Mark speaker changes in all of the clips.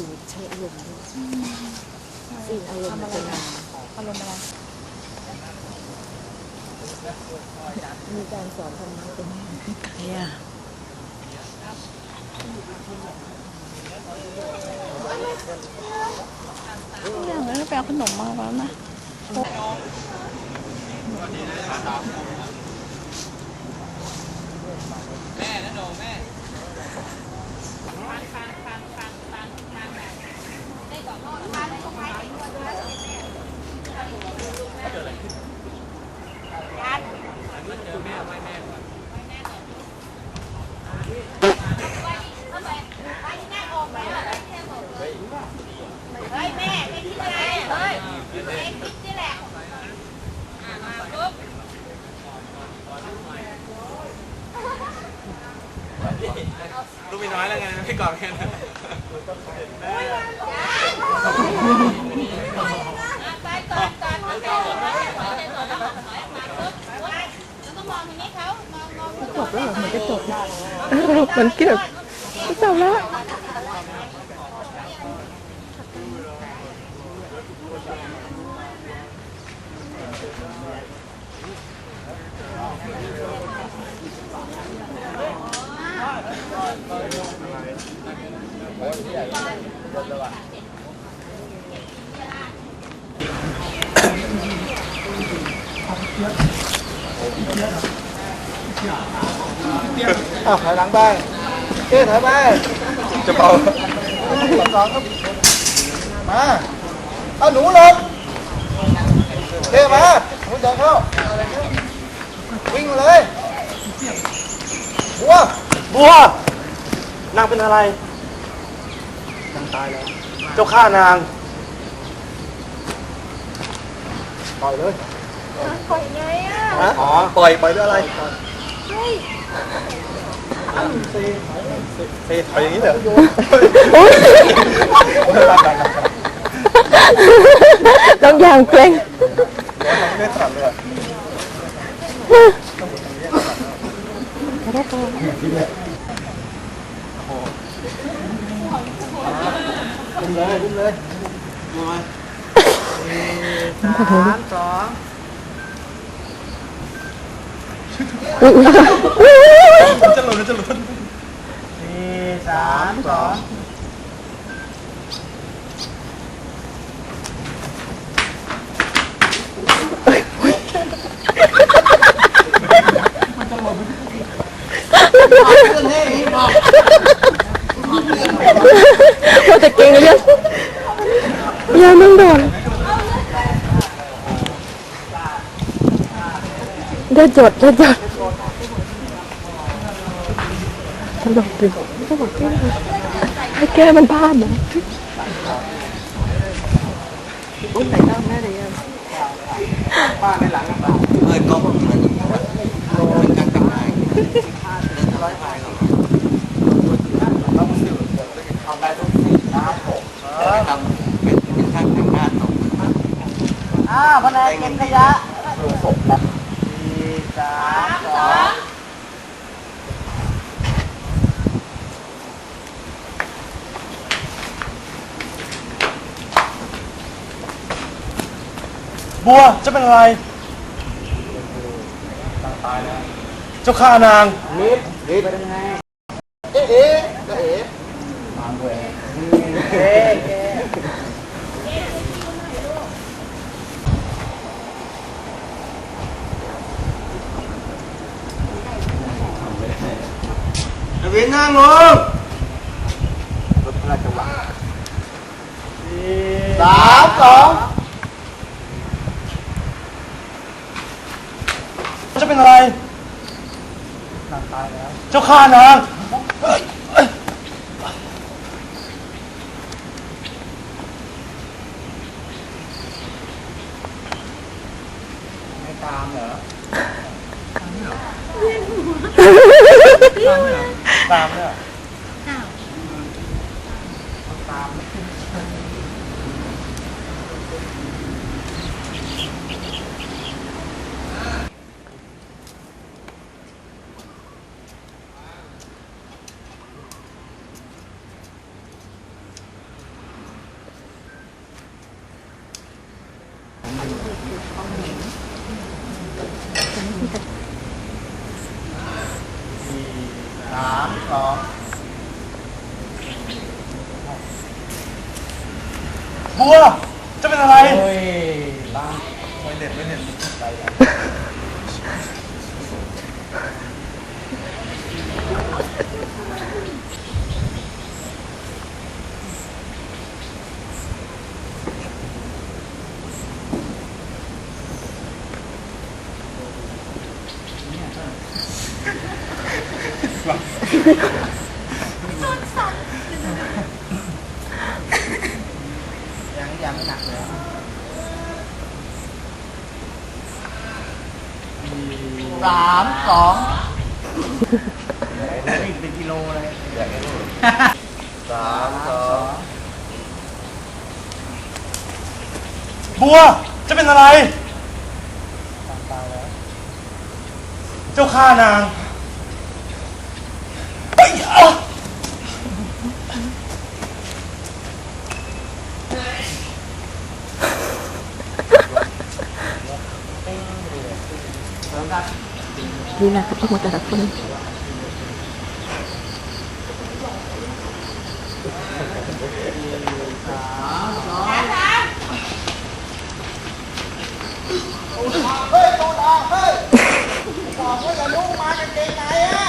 Speaker 1: ดูใช้อารมณ์ด้วยซีนอารมณ์มันจะนาน
Speaker 2: อารมณ์อะไร
Speaker 1: มีการสอนธรรมะตรงนี้
Speaker 2: ใครอะอย่างนั้นไปเอาขนมมาแล้วนะ
Speaker 3: เฮ้ยแม่ไม่คิดอะไรเฮ้ยเองคิดนี่แหละอะมาปุ๊บ
Speaker 4: ลูกมีน้อยแล้วไงพี่กอบแค่นั้น
Speaker 3: มันเกือ
Speaker 1: บจะจบแล้ว
Speaker 2: อ้
Speaker 5: อาวถอยหลังไปเอ๊ะถอยไป
Speaker 4: จะเบา
Speaker 5: สองครับมาเอาหนูลงเอ๊ะมาหนูเดินเข้าวิ่งเลยบัว
Speaker 4: บัวนางเป็นอะไร
Speaker 5: นางตายแล้ว
Speaker 4: เจ้าข้านาง
Speaker 5: ปล่อยเลย
Speaker 4: ฮะอ๋อปล่อยปล่อยด้วยอะไร
Speaker 5: เซ่
Speaker 4: เฮ้ยปอยอย่างนี้เหรอ
Speaker 2: ต้องอย่างเกรง
Speaker 4: ไม่ได้นเลย
Speaker 5: ขึ้นเลยขึ้นเลย
Speaker 1: สามสอง
Speaker 4: จะหลุดจะหลุด
Speaker 5: สี่สามสอง
Speaker 2: ว่าจะเก่งยังยังนั่งโดนได้จดได้จดตลกดิตลก แก้ให้แก้มันพลาดนะ
Speaker 1: อุ้มไหนต้องแม่เลยยัง
Speaker 4: เออก็เหมือนเหมือนกันกับนายทำเป็นเป็นช่างแต่งหน้าตก
Speaker 5: อ้าวพนักเก็บขยะสี่สามสอง
Speaker 4: บัวจะเป็นอะไรเจ้าข้านาง
Speaker 5: ลิฟลิฟไปยังไงเอ๊ะเอ๊ะเอ๊ะตามด้วยเอ๊ะเอ๊ะ
Speaker 4: เวียนนั่งลง
Speaker 5: รถพระราชวังสามสอง
Speaker 4: จะเป็นอะไร
Speaker 5: นางตายแล้ว
Speaker 4: เจ้าข้านาง
Speaker 5: ไม่ตามเหรอ
Speaker 4: ตามเนี่ย
Speaker 5: ต สามสองบัว จะเป็นอะไร เฮ้ยบ้างไม่เด็ดไม่เด็ดใจอะ ยังยังไม่หนักเลยสามสองนี่เป็นกิโลเลยสามสอง
Speaker 6: บัว จะเป็นอะไร เจ้าข้านางเอ้ยอะ
Speaker 2: ดูนะครับทุกคนแต่ละคน
Speaker 5: เฮ้ยตูดาเฮ้ยบอกว่าอย่าลุกมากางเกงในอะ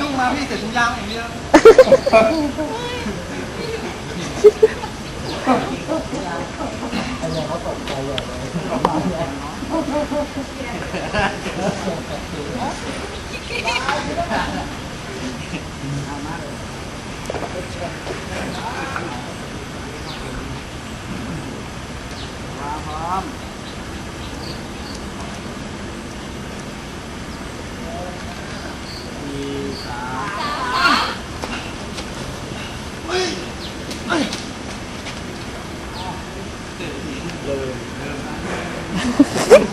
Speaker 5: นุ่งมาพี่ใส่ถุงยางอย่างเดียว
Speaker 2: พร้อี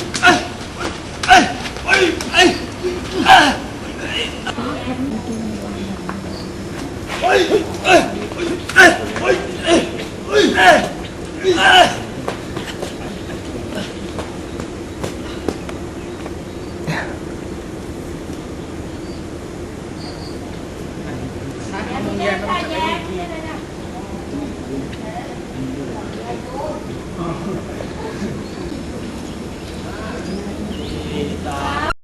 Speaker 2: า